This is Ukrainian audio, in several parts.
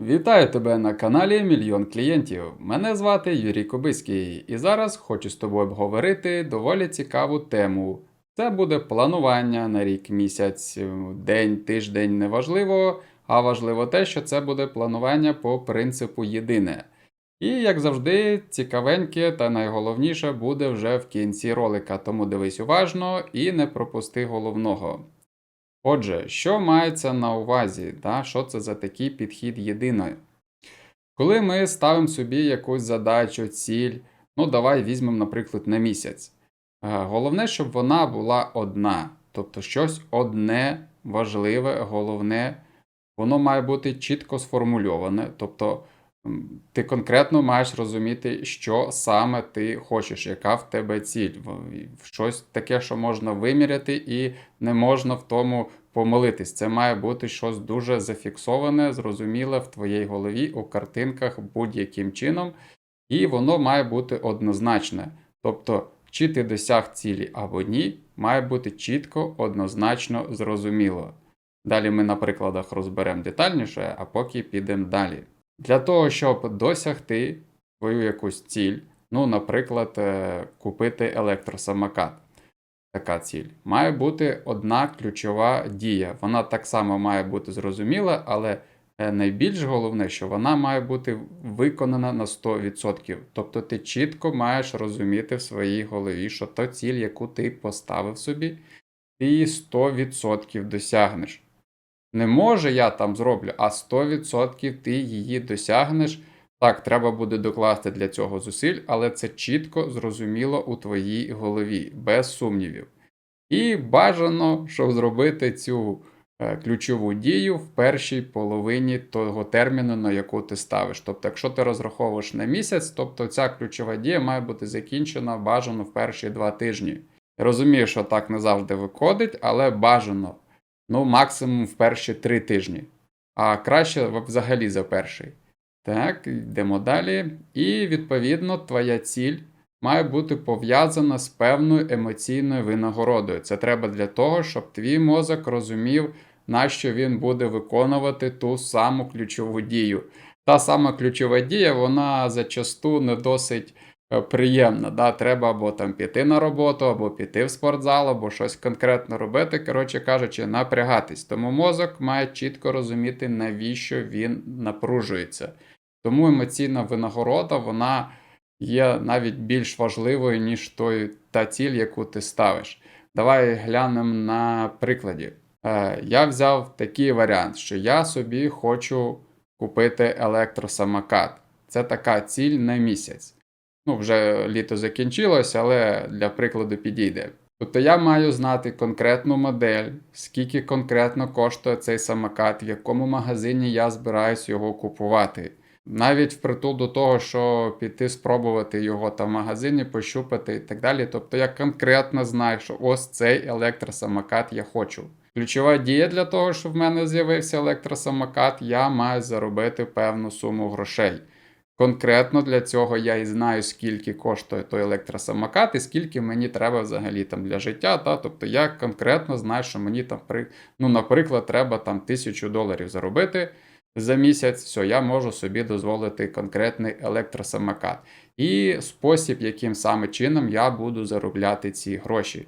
Вітаю тебе на каналі Мільйон клієнтів. Мене звати Юрій Кобиський, і зараз хочу з тобою обговорити доволі цікаву тему. Це буде планування на рік, місяць, день, тиждень неважливо, а важливо те, що це буде планування по принципу єдине. І, як завжди, цікавеньке та найголовніше буде вже в кінці ролика, тому дивись уважно і не пропусти головного. Отже, що мається на увазі, та, що це за такий підхід єдиної? Коли ми ставимо собі якусь задачу, ціль, ну давай візьмемо, наприклад, на місяць. Е, Головне, щоб вона була одна, тобто щось одне важливе, головне, воно має бути чітко сформульоване, тобто ти конкретно маєш розуміти, що саме ти хочеш, яка в тебе ціль, щось таке, що можна виміряти, і не можна в тому помилитись. Це має бути щось дуже зафіксоване, зрозуміле в твоїй голові у картинках будь-яким чином, і воно має бути однозначне. Тобто, чи ти досяг цілі або ні, має бути чітко, однозначно, зрозуміло. Далі ми на прикладах розберемо детальніше, а поки підемо далі. Для того, щоб досягти свою якусь ціль, ну, наприклад, е, купити електросамокат така ціль. Має бути одна ключова дія. Вона так само має бути зрозуміла, але е, найбільш головне, що вона має бути виконана на 100%. Тобто ти чітко маєш розуміти в своїй голові, що та ціль, яку ти поставив собі, ти 100% досягнеш. Не може я там зроблю, а 100% ти її досягнеш. Так, треба буде докласти для цього зусиль, але це чітко зрозуміло у твоїй голові, без сумнівів. І бажано, щоб зробити цю е, ключову дію в першій половині того терміну, на яку ти ставиш. Тобто, якщо ти розраховуєш на місяць, тобто ця ключова дія має бути закінчена бажано в перші два тижні. Розумію, що так не завжди виходить, але бажано ну, максимум в перші три тижні, а краще взагалі за перший. Так, йдемо далі. І відповідно твоя ціль має бути пов'язана з певною емоційною винагородою. Це треба для того, щоб твій мозок розумів, на що він буде виконувати ту саму ключову дію. Та сама ключова дія, вона зачасту не досить е, приємна. Да? Треба або там піти на роботу, або піти в спортзал, або щось конкретно робити, коротше кажучи, напрягатись. Тому мозок має чітко розуміти, навіщо він напружується. Тому емоційна винагорода, вона є навіть більш важливою, ніж той, та ціль, яку ти ставиш. Давай глянемо на прикладі. Е, я взяв такий варіант, що я собі хочу купити електросамокат. Це така ціль на місяць. Ну, вже літо закінчилось, але для прикладу підійде. Тобто я маю знати конкретну модель, скільки конкретно коштує цей самокат, в якому магазині я збираюсь його купувати. Навіть впритул до того, що піти спробувати його там в магазині, пощупати і так далі. Тобто я конкретно знаю, що ось цей електросамокат я хочу. Ключова дія для того, щоб в мене з'явився електросамокат, я маю заробити певну суму грошей. Конкретно для цього я і знаю, скільки коштує той електросамокат і скільки мені треба взагалі там для життя. Та? Тобто я конкретно знаю, що мені там, при... ну, наприклад, треба там тисячу доларів заробити за місяць, все, я можу собі дозволити конкретний електросамокат. І спосіб, яким саме чином я буду заробляти ці гроші.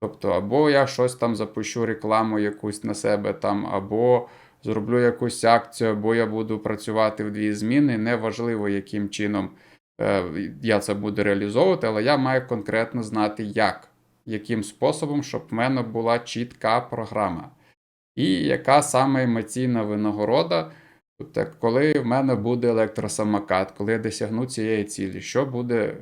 Тобто, або я щось там запущу рекламу якусь на себе там, або зроблю якусь акцію, або я буду працювати в дві зміни. Неважливо, яким чином е, я це буду реалізовувати, але я маю конкретно знати, як, яким способом, щоб в мене була чітка програма. І яка саме емоційна винагорода, тобто, коли в мене буде електросамокат, коли я досягну цієї цілі, що буде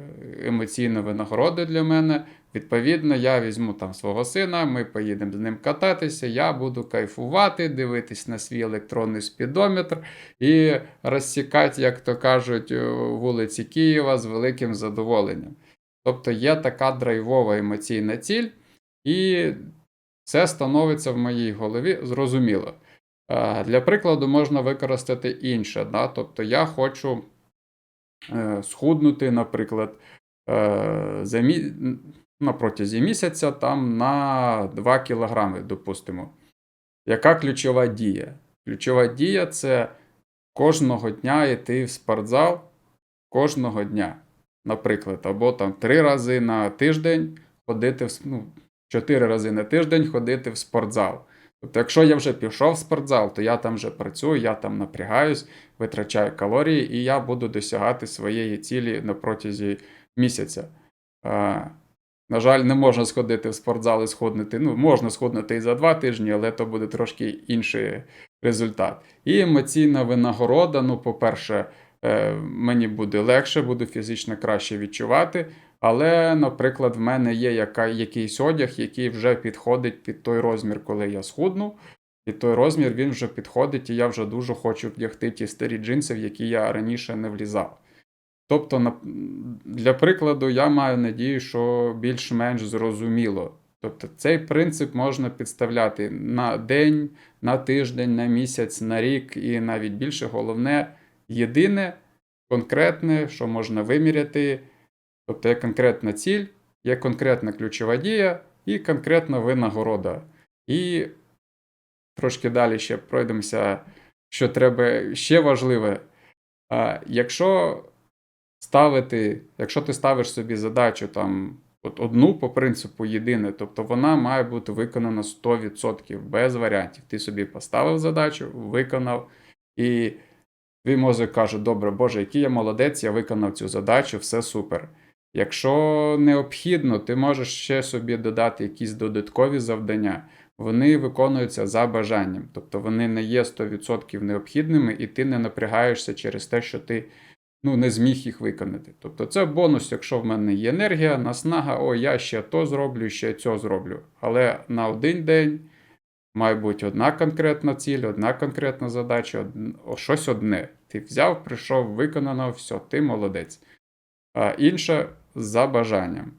емоційною винагородою для мене? Відповідно, я візьму там свого сина, ми поїдемо з ним кататися, я буду кайфувати, дивитись на свій електронний спідометр і розсікати, як то кажуть, вулиці Києва з великим задоволенням. Тобто є така драйвова емоційна ціль, і це становиться в моїй голові зрозуміло. Е, Для прикладу, можна використати інше. Да? Тобто я хочу е, схуднути, наприклад, е, за мі... на протязі місяця там, на 2 кілограми, допустимо. Яка ключова дія? Ключова дія це кожного дня йти в спортзал кожного дня, наприклад, або там три рази на тиждень ходити в ну, чотири рази на тиждень ходити в спортзал. Тобто, якщо я вже пішов в спортзал, то я там вже працюю, я там напрягаюсь, витрачаю калорії, і я буду досягати своєї цілі на протязі місяця. На жаль, не можна сходити в спортзал і сходнити. Ну, можна сходнити і за два тижні, але то буде трошки інший результат. І емоційна винагорода. Ну, по-перше, е, мені буде легше, буду фізично краще відчувати. Але, наприклад, в мене є яка, якийсь одяг, який вже підходить під той розмір, коли я схудну. І той розмір він вже підходить, і я вже дуже хочу вдягти ті старі джинси, в які я раніше не влізав. Тобто, для прикладу, я маю надію, що більш-менш зрозуміло. Тобто, цей принцип можна підставляти на день, на тиждень, на місяць, на рік і навіть більше. Головне, єдине, конкретне, що можна виміряти. Тобто є конкретна ціль, є конкретна ключова дія і конкретна винагорода. І трошки далі ще пройдемося, що треба ще важливе. А, Якщо ставити, якщо ти ставиш собі задачу там от одну по принципу єдине, тобто вона має бути виконана 100% без варіантів. Ти собі поставив задачу, виконав, і твій мозок каже: Добре, Боже, який я молодець, я виконав цю задачу, все супер. Якщо необхідно, ти можеш ще собі додати якісь додаткові завдання. Вони виконуються за бажанням, тобто вони не є 100% необхідними, і ти не напрягаєшся через те, що ти ну, не зміг їх виконати. Тобто це бонус, якщо в мене є енергія, наснага, о, я ще то зроблю, ще цього зроблю. Але на один день має бути одна конкретна ціль, одна конкретна задача, од- щось одне. Ти взяв, прийшов, виконано, все, ти молодець. А інше за бажанням.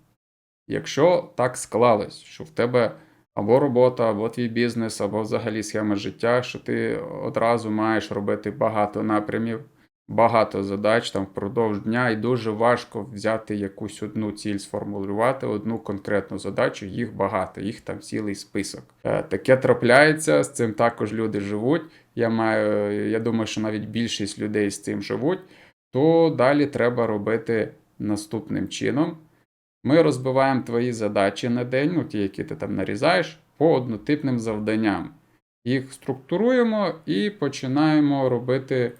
Якщо так склалось, що в тебе або робота, або твій бізнес, або взагалі схема життя, що ти одразу маєш робити багато напрямів, багато задач там впродовж дня, і дуже важко взяти якусь одну ціль, сформулювати, одну конкретну задачу, їх багато, їх там цілий список. Е, Таке трапляється, з цим також люди живуть. Я маю, я думаю, що навіть більшість людей з цим живуть. То далі треба робити наступним чином. Ми розбиваємо твої задачі на день, ну ті, які ти там нарізаєш, по однотипним завданням. Їх структуруємо і починаємо робити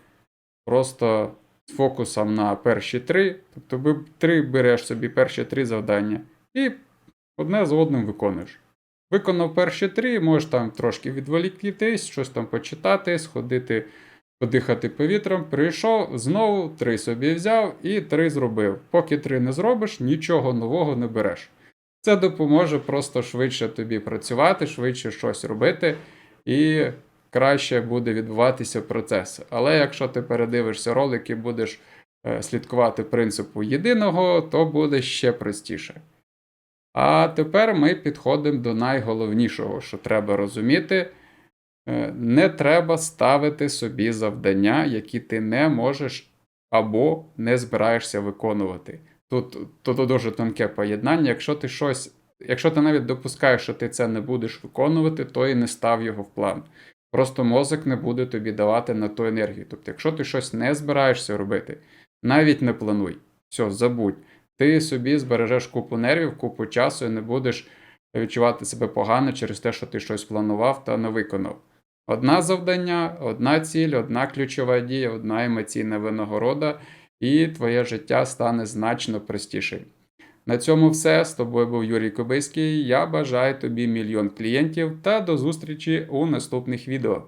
просто з фокусом на перші три. Тобто три береш собі перші три завдання і одне за одним виконуєш. Виконав перші три, можеш там трошки відволіктись, щось там почитати, сходити, подихати повітрям. Прийшов, знову три собі взяв і три зробив. Поки три не зробиш, нічого нового не береш. Це допоможе просто швидше тобі працювати, швидше щось робити, і краще буде відбуватися процес. Але якщо ти передивишся ролик і будеш е, слідкувати принципу єдиного, то буде ще простіше. А тепер ми підходимо до найголовнішого, що треба розуміти. Е, Не треба ставити собі завдання, які ти не можеш або не збираєшся виконувати. Тут, тут дуже тонке поєднання. Якщо ти щось, якщо ти навіть допускаєш, що ти це не будеш виконувати, то і не став його в план. Просто мозок не буде тобі давати на ту енергію. Тобто, якщо ти щось не збираєшся робити, навіть не плануй. Все, забудь. Ти собі збережеш купу нервів, купу часу і не будеш відчувати себе погано через те, що ти щось планував та не виконав. Одна завдання, одна ціль, одна ключова дія, одна емоційна винагорода, і твоє життя стане значно простішим. На цьому все. З тобою був Юрій Кобиський. Я бажаю тобі мільйон клієнтів та до зустрічі у наступних відео.